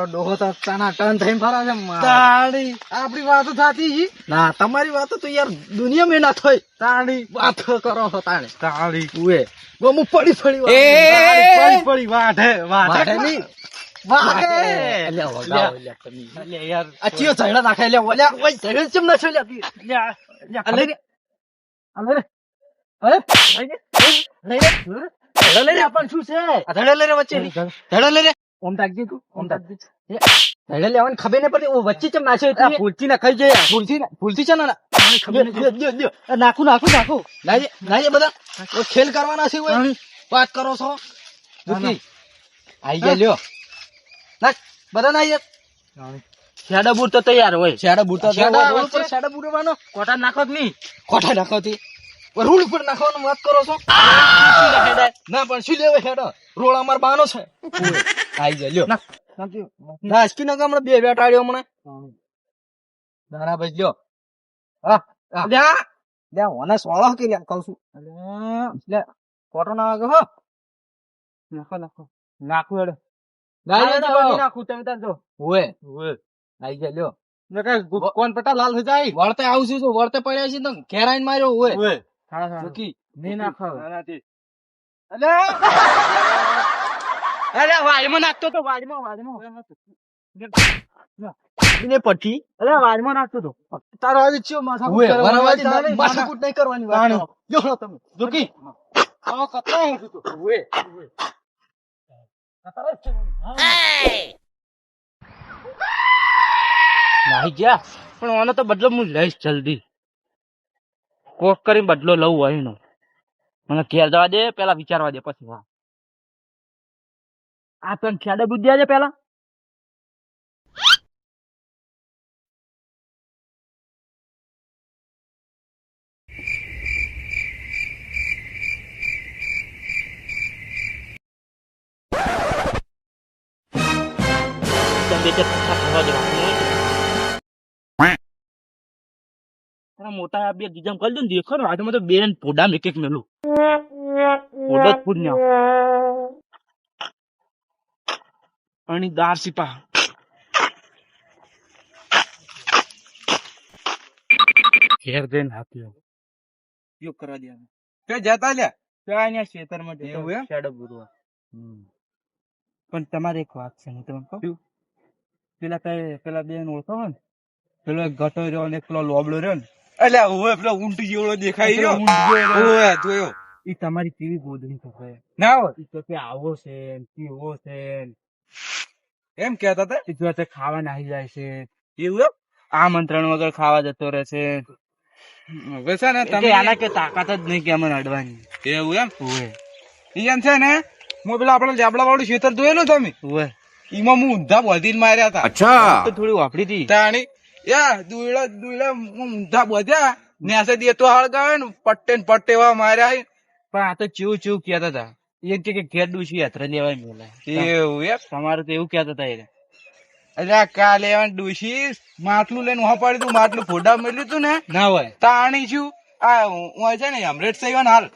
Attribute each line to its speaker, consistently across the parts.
Speaker 1: તારો ડોહો તો તાના ટર્ન થઈને ફરા છે.
Speaker 2: તાળી આપડી વાતો થતી ઈ
Speaker 1: ના તમારી વાતો તો યાર દુનિયા ના થઈ
Speaker 2: તાળી
Speaker 1: વાત કરો છો તાણે ઉએ ગોમુ પડી પડી
Speaker 2: એ પડી પડી વાઢે
Speaker 1: વાઢે ની તું? શું છે? આ ઝઘડા લઈ લે વચ્ચેની. ઓમ તાકજી તું, ઓમ તાકજી હેડે લેવાની ખબર નહીં પડતી વચ્ચે ચમ નાખ્યો તું?
Speaker 2: ભૂલથી ના ખાઈ જાય
Speaker 1: ભૂલથી ભૂલથી છે ને નાખું નાખું નાખું. નાઈએ બધા. ખેલ કરવાના છે વાત કરો છો? દુખી આઈ ગયા લ્યો. ના બધા નાઈએ
Speaker 2: શેડા બૂટ તો તૈયાર હોય.
Speaker 1: શેડા
Speaker 2: વચ્ચે?
Speaker 1: પર શેડા બૂટવાનો
Speaker 2: કોટા નાખો કે નહીં.
Speaker 1: નાખો નાખોતી રૂલ ઉપર નાખવાનું વાત કરો છો? ના પણ શું લેવાય હેડો? રોડ અમાર બાનો છે. આઈ જાય લ્યો. ના. સ્કી ના હમણાં બે બેટાડ્યો હમણાં. દાણા ભાઈ લ્યો. હા લ્યા ઓને સોળો કે લ્યા કહું છું. લે. ફોટો ના વાગે હો.
Speaker 2: નાખો નાખો. નાખું હેડો. નાખું તમે તાર જો.
Speaker 1: આઈ ગયા લ્યો.
Speaker 2: કોણ પટા લાલ થઈ જાય
Speaker 1: વળતે આવશું છું વળતે પડ્યા છે તો ઘેરાઈને માર્યો ઓએ નક્કી
Speaker 2: નહીં નાખો
Speaker 1: નાનાથી.
Speaker 2: અરે વાડીમાં નાખતો તો વાડીમાં વાડીમાં
Speaker 1: એને પટ્ટી
Speaker 2: અરે વાજમાં નાખતો તો. તારો આવી ચિયો માથા
Speaker 1: ઓએ વરાવાથી ના- માથાકૂટ નહીં કરવાની વાત. જોડો તમે.
Speaker 2: દુખી આ કતરા હું તો.
Speaker 1: ઓએ
Speaker 2: નાહી. ગયા? પણ આનો તો બદલો હું લઈશ જલ્દી. કોક કરીને બદલો લઉં હોય એનો મને ઘેર જવા દે, પેલા વિચારવા દે પછી હા આ તને ખ્યાડે બુદ્ધિયા છે પેલા તમે બે ચાર પૈસા ભરવા દેવા. તારા મોટા આ બે ગીજામ કરી દો ને દેખો ને આજમાં તો બેન પોડા એક એક મેલું. પોડો જ અને દાર સિપા ઘેર જઈને હાથ્યો ઉપયોગ કરવા દે
Speaker 1: તે જતા લ્યા.
Speaker 2: ત્યાં અહીંયા ખેતરમાં
Speaker 1: એવું એમ?
Speaker 2: શેડો બુરવા. પણ તમારે એક વાત છે હું તમને કહું. પેલા કઈ પેલા બેન ઓળખો ને? પેલો એક ગટો રહ્યો ને પેલો લોબડો રહ્યો ને?
Speaker 1: અલ્યા હવે પેલો ઊંટ જેવડો
Speaker 2: દેખાય
Speaker 1: રહ્યો
Speaker 2: ઊંધિયો
Speaker 1: જોયો.
Speaker 2: ઈ તમારી કેવી ગોદડી થશે
Speaker 1: ના હોય.
Speaker 2: ઈ તો કે આવો છે ને કેવો છે?
Speaker 1: એમ કેતા હતા?
Speaker 2: ઈ જો ખાવા નાહી જાય છે.
Speaker 1: એવું એમ?
Speaker 2: આમંત્રણ વગર ખાવા જતો રહે છે.
Speaker 1: હવે છે ને
Speaker 2: તમે આના કે તાકાત જ નહીં કે અમને અડવાની.
Speaker 1: એવું એમ?
Speaker 2: ઓવે.
Speaker 1: ઈ એમ છે ને હું પેલા આપણે જાબડા વાળું ખેતર જોયેલું તમે?
Speaker 2: ઓવે.
Speaker 1: ઈમાં હું ઊંધા બોધીને માર્યા હતા.
Speaker 2: તો થોડી વાપરી હતી.
Speaker 1: તાણી યા દુઈડા દુઈડા ઊંધા બોધ્યા. ન્યાસે દે તો હળગાવે ને પટ્ટે ને પટ્ટે એવા માર્યા
Speaker 2: પણ આ તો ચીવ ચીવ કહેતા હતા. એ કે કે ઘેડું છે યાત્રા લેવાય મેલા
Speaker 1: એવું યાર
Speaker 2: તમારે તો એવું કહેતા હતા એ
Speaker 1: અરે કાલે એવા ડૂસી માટલું લઈને ઉહા પાડી તું માટલું ફોડા મેલ્યું તું ને?
Speaker 2: ના હોય.
Speaker 1: તાણી છું. આ હું છે ને અમરેટ સહીવાન હાલ.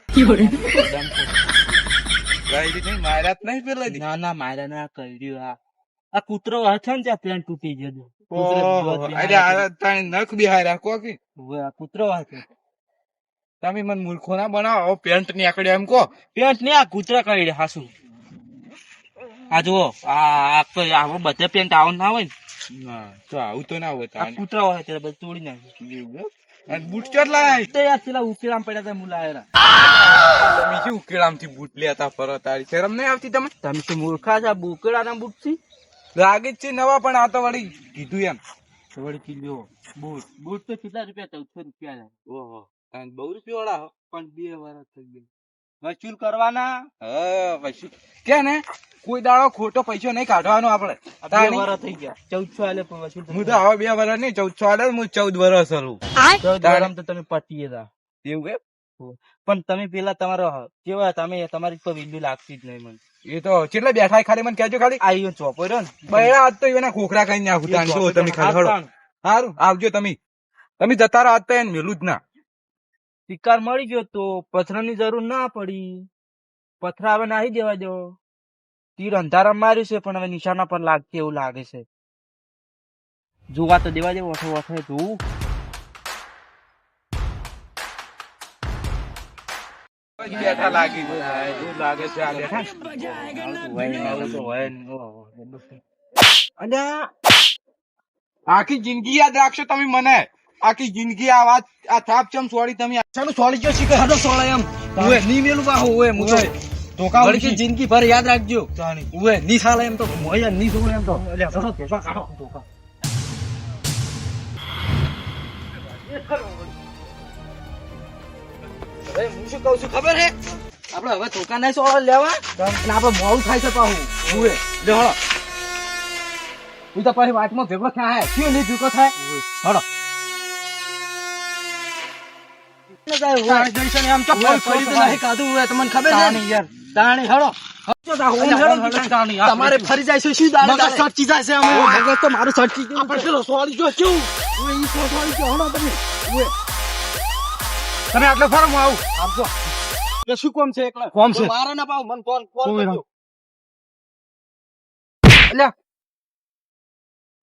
Speaker 1: માર્યા જ નહીં પેલા
Speaker 2: ના ના માર્યા ના કર્યું આ. આ કૂતરો હશે ને ત્યાં પ્લેન તૂટી
Speaker 1: તાણી નખ બિહાર્યા કોકી
Speaker 2: આ કૂતરો હશે
Speaker 1: તમે મને મૂર્ખો ના બનાવો પેન્ટ નીકળ્યો એમ કો
Speaker 2: પેન્ટ ને આ કૂતરા કરી હાસુ આ જુઓ આ આ તો આવો બધે પેન્ટ આવો ના હોય ને.
Speaker 1: તો આવું તો ના હોય
Speaker 2: આ કૂતરા હોય ત્યારે બધું તોડી નાખ્યું?
Speaker 1: અને બૂટ કેટલા
Speaker 2: તો યાર પેલા ઉકેલામ પડ્યા હતા મુલાયરા.
Speaker 1: તમે શું ઉકેલામથી બૂટ લેતા ફરો તારી શરમ નહીં આવતી તમે
Speaker 2: તમે તો મૂર્ખા છો આ બુકેડાના બુટથી
Speaker 1: લાગે જ છે નવા પણ આ તો વળી કીધું એમ.
Speaker 2: વળી કિલો બૂટ બૂટ તો કેટલા રૂપિયા ચૌદસો રૂપિયા લે
Speaker 1: ઓહો બહુ રૂપિયા વાળા
Speaker 2: પણ બે વર્ષ થઈ ગયા. વસૂલ કરવાના?
Speaker 1: હા વસૂલ. કે ને? કોઈ દાડો ખોટો પૈસો નહીં કાઢવાનો આપડે
Speaker 2: બે. વર્ષ થઈ ગયા. ચૌદસો આલે પણ વસૂલ
Speaker 1: હું તો હવે બે વર્ષ નહીં ચૌદસો આલે હું ચૌદ વર્ષ હરું
Speaker 2: ચૌદ. વર્ષ તો તમે પટીએ હતા
Speaker 1: એવું કે
Speaker 2: પણ તમે પેલા તમારો કેવા તમે તમારી પર વેલ્યુ લાગતી જ નહીં મને.
Speaker 1: એ તો કેટલા બેઠા ખાલી મને કેજો ખાલી.
Speaker 2: આ ઈયો ચોપો રહ્યો ને.
Speaker 1: બૈરા આજ તો એના ખોખરા કઈ નાખું તાણ જો તમે ખાલી સારું આવજો તમે. તમે જતા રહો આજ તો એને મેલું જ ના.
Speaker 2: શિકાર મળી ગયો તો પથરાની જરૂર ના પડી. પથરા હવે નાહી દેવા દો. તીર અંધારા માર્યું છે પણ હવે નિશાના પર લાગતી એવું લાગે છે. જોવા તો દેવા દેવો ઓઠે ઓઠે જોવું. બેઠા લાગી એવું લાગે છે આ બેઠા આવું તો હોય ને. ઓહો, એટલું છે.
Speaker 3: અલ્યા આખી જિંદગી યાદ રાખશો તમે મને. આખી જિંદગી આ વાત આ થાપ ચમ સોળી તમે
Speaker 1: ચાલો સોળી ગયો શીખે હડો સોળે એમ. ઉવે. ની મેલું બાહુ ઉવે હું તો
Speaker 3: ધોકા
Speaker 1: જિંદગી ભર યાદ રાખજો. ઉવે ની સાલે એમ તો મોયા ની સોળે એમ તો. ધોકા કાઢો, ધોકા. હવે હું શું કહું છું ખબર હે? આપણે હવે ધોકા નહીં સોળો લેવા? અને આપણે મોડું થાય છે પાછું ઉવે લે હળો. હું તો પછી વાતમાં ભેગો થાય હે. કયો નહીં ભેગો થાય? હળો.
Speaker 3: તો
Speaker 1: તો. તમારે ફરી જાય છે શું દાડે
Speaker 3: જાય છે
Speaker 1: તો મારું.
Speaker 3: પેલો સોળી જો
Speaker 1: તમે.
Speaker 3: તમે આટલો ફરો હું આવું.
Speaker 1: આપજો.
Speaker 3: કે શું કોમ છે એકલા?
Speaker 1: કોમ છે.
Speaker 3: મારે ના પાવ મને ફોન ફોન કરજો.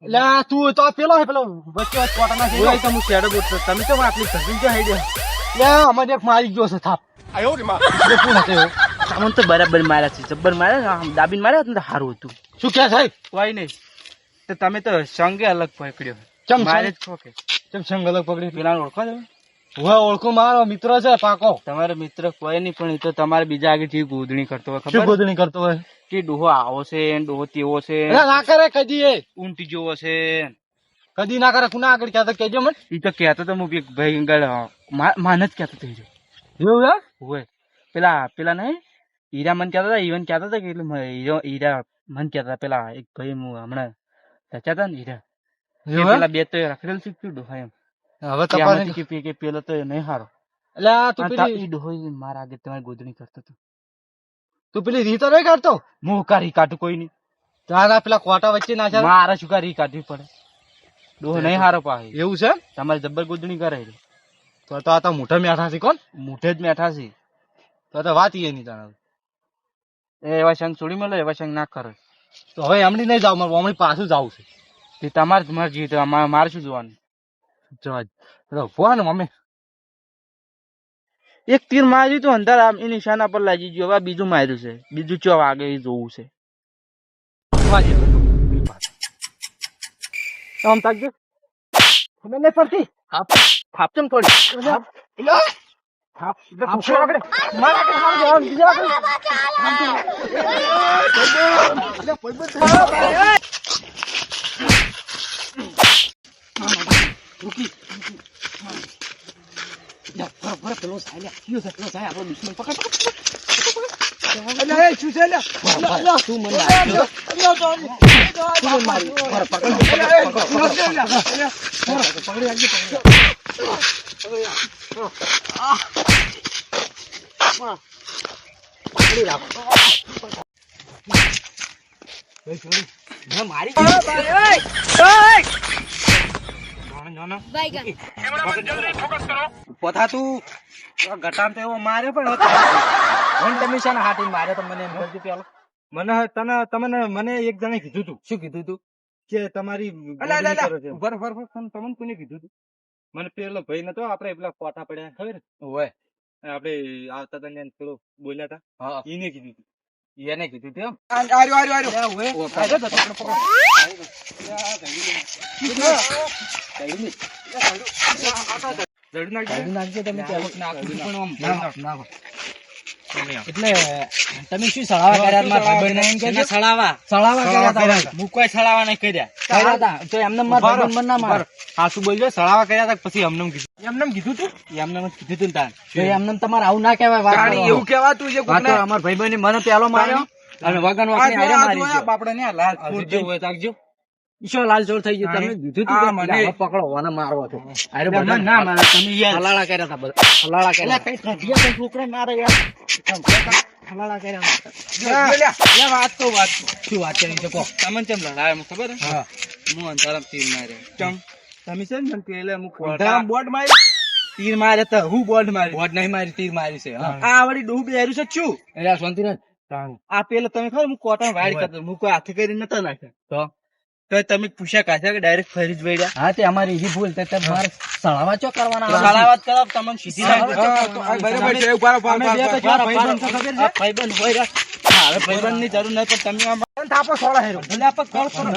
Speaker 1: અલ્યા, તું તો પેલો હે પેલો વચ્ચે વચ્ચે કોટાના છે.
Speaker 2: ઓય તમે શેડો બોટ તમે તો આટલી ધસીને ક્યાં હેડ્યા?
Speaker 1: અલ્યા, અમારે એક મારી ગયો છે થાપ.
Speaker 3: આયો રે માં
Speaker 1: એટલે કોણ હતો?
Speaker 2: તમને તો બરાબર માર્યા છે. જબ્બર માર્યા આમ દાબીને માર્યા તો સારું હતું.
Speaker 1: શું કે સાહેબ
Speaker 2: કોઈ નહીં. તો તમે તો સંગે અલગ પકડ્યો.
Speaker 1: ચમ
Speaker 2: મારે જ ખો
Speaker 1: ચમ સંગ અલગ પકડી
Speaker 2: પેલા ઓળખો તમે?
Speaker 1: હવે ઓળખો મારો મિત્ર છે પાકો.
Speaker 2: તમારો મિત્ર કોઈ નહીં પણ એ તો તમારે બીજા આગળ જેવી ગોદણી કરતો હોય
Speaker 1: શું
Speaker 2: ખબર?
Speaker 1: ગોદણી કરતો હોય?
Speaker 2: કે ડોહો આવો છે ને ડોહો તેવો છે.
Speaker 1: ના કરે કદી એ.
Speaker 2: ઊંટી જેવો છે.
Speaker 1: કદી ના કરે કુના આગળ કહેતો? તો કહેજો મને.
Speaker 2: એ તો કહેતો તો હું ભાઈ આગળ માન જ કહેતો થઈ રહ્યો.
Speaker 1: એવું
Speaker 2: હોય પેલા પેલા નહીં હીરા મન કહેતા હતા ઈવન કહેતા હતા કે એટલે હીરો હીરા મન કહેતા હતા. પેલા એક ભાઈ હું હમણાં રચ્યા હતા ને હીરા.
Speaker 1: હે?
Speaker 2: પેલા બે તો રખડેલ શીખ્યું ડોહા એમ.
Speaker 1: હવે
Speaker 2: તમારે કે પી કે પેલો તો નહીં હારો.
Speaker 1: અલ્યા તું પેલી
Speaker 2: ડોહી મારા આગળ તમારી ગોદણી કરતો હતો
Speaker 1: તું પેલી રીતો નહીં કાઢતો?
Speaker 2: હું કાઢી કાઢું કોઈ નહીં
Speaker 1: તારા પેલા કોટા વચ્ચે નાખ્યા
Speaker 2: મારા શું કાઢી કાઢવી પડે? ડોહ નહીં હારો પાહે.
Speaker 1: એવું છે
Speaker 2: તમારે જબ્બર ગોદણી કરે.
Speaker 1: તો તો આ તો મોટા મેઠા છે કોણ?
Speaker 2: મૂઠે જ મેઠા છે.
Speaker 1: તો તો વાત ઈ એની તારા
Speaker 2: એ એવા સંગ છોડી મળે એવા સંગ ના કરે.
Speaker 1: તો હવે એમની નહીં જાવ મારે પાછું જવું છે.
Speaker 2: તે તમારે તમારે જીતે મારે શું જોવાનું?
Speaker 1: ભુવા મમ્મી.
Speaker 2: એક તીર માર્યું તો અંધાર આમ એ નિશાના પર લાગી ગયું. હવે આ બીજું માર્યું છે. બીજું ચો વાગે એ જોવું છે.
Speaker 1: આમ તાકજો ખબર નહીં પડતી થાપ. થાપ ચમ થોડી? માર આગળ માર જવા બીજા આગળ પેલો સાયલા કયો છે પેલો સાય આપણો દુશ્મન પકડ
Speaker 3: અલ્યા એ શું છે અલ્યા?
Speaker 1: પકડ તું મને માર્યો. તું મને માર્યો. બરાબર, પકડ
Speaker 3: અલ્યા, એ
Speaker 1: પકડ, પકડ,
Speaker 3: શું છે અલ્યા? અલ્યા,
Speaker 1: પકડી રાખજે, પકડી. પકડી રાખ. એ છોડી. મેં મારી પોતા તું ગટામ તો એવો મારે પણ વન તમે છે ને હાથી માર્યો તો મને એમ કરજો પેલો.
Speaker 3: મને તને તમને મને એક જણે કીધું તું.
Speaker 1: શું કીધું તું?
Speaker 3: કે તમારી
Speaker 1: અલા, અલા, અલા.
Speaker 3: ગોદણી કરો છે. ઊભા રહો, ઊભા રહો, તને તમને કોને કીધું તું? મને પેલો ભાઈ નતો આપડે પેલા ફોટા પડ્યા ખબર?
Speaker 1: હોય
Speaker 3: આપડે આવતા તને પેલો બોલ્યા હતા. એને કીધું તું.
Speaker 1: એને કીધું તેમ.
Speaker 3: આર્યો આર્યો આર્યો.
Speaker 1: ઓય,
Speaker 3: ઓ,
Speaker 1: તો પકડો, પકડો.
Speaker 3: જડી નાખજો.
Speaker 1: તમે
Speaker 3: નાખજો.
Speaker 1: પણ આમ
Speaker 3: નાખો.
Speaker 1: નાખો. એટલે તમે શું સળાવા કર્યા મારા ભાઈબંધને એમ કહેજો?
Speaker 2: સળાવા.
Speaker 1: સળાવા કર્યા હતા.
Speaker 2: હું કોઈ સળાવા નહીં કર્યા.
Speaker 1: કર્યા હતા. તો એમને મારા ભાઈબંધ મને ના મારે.
Speaker 3: હા બોલજો. સળાવા કર્યા હતા પછી કીધું? એમને કીધું તું?
Speaker 2: એમને કીધું તું ને
Speaker 1: એમને તમારે આવું ના કહેવાય વાત.
Speaker 3: એવું કહેવાતું છે
Speaker 1: અમારા ભાઈબંધે મને પેલો માર્યો. અને વગન ગયો.
Speaker 3: બાપડે ને લાલ
Speaker 1: આ ઈશો લાલ થઈ ગયો તમે દીધું તું
Speaker 3: મને-
Speaker 1: પકડો મને મારવો હતો
Speaker 2: અરે
Speaker 1: મને
Speaker 2: ના મારે તમે યાર
Speaker 1: હલાળા કર્યા હતા બધા. હલાળા કર્યા.
Speaker 2: કઈ ઠગિયા કઈ છોકરા મારે યાર
Speaker 1: હલાળા કર્યા. હતા.
Speaker 3: જો, જો લ્યા.
Speaker 2: યા વાત તો વાત
Speaker 1: શું વાત કરી છે કહો.
Speaker 2: તમને કેમ લડાય એમ ખબર હા.
Speaker 1: હું
Speaker 2: અંધારામ તીર માર્યો.
Speaker 3: ચમ.
Speaker 2: તમે છે ને પેલે હું ખોટા
Speaker 3: બોટ. મારી.
Speaker 2: તીર માર્યા તા હું બોટ મારી?
Speaker 1: બોટ નહીં મારી તીર મારી છે
Speaker 2: આ વળી ડૂબ બેરું છે શું?
Speaker 1: એટલે શાંતિ રાખ.
Speaker 2: આ પેલો તમે ખબર હું કોટન વાયર કરતો હું કોઈ હાથે કરીને નતો નાખે
Speaker 1: તો?
Speaker 2: તો તમે પૂછ્યા કાઢ્યા કે ડાયરેક્ટ ફરી જ વળ્યા
Speaker 1: હા તે અમારી એવી ભૂલ તે તમારે સળાવા ચો કરવાના આવે?
Speaker 2: સલાવાત કરો તમને સીધી
Speaker 3: બરાબર છે
Speaker 2: ઉપર ભાઈબંધ ભાઈબંધ હોય રહ્યા. હા, હવે ભાઈબંધની જરૂર નહીં પણ તમે આમ
Speaker 1: થાપો સોળા હેરો.
Speaker 2: ભલે આપ કોલ કરો.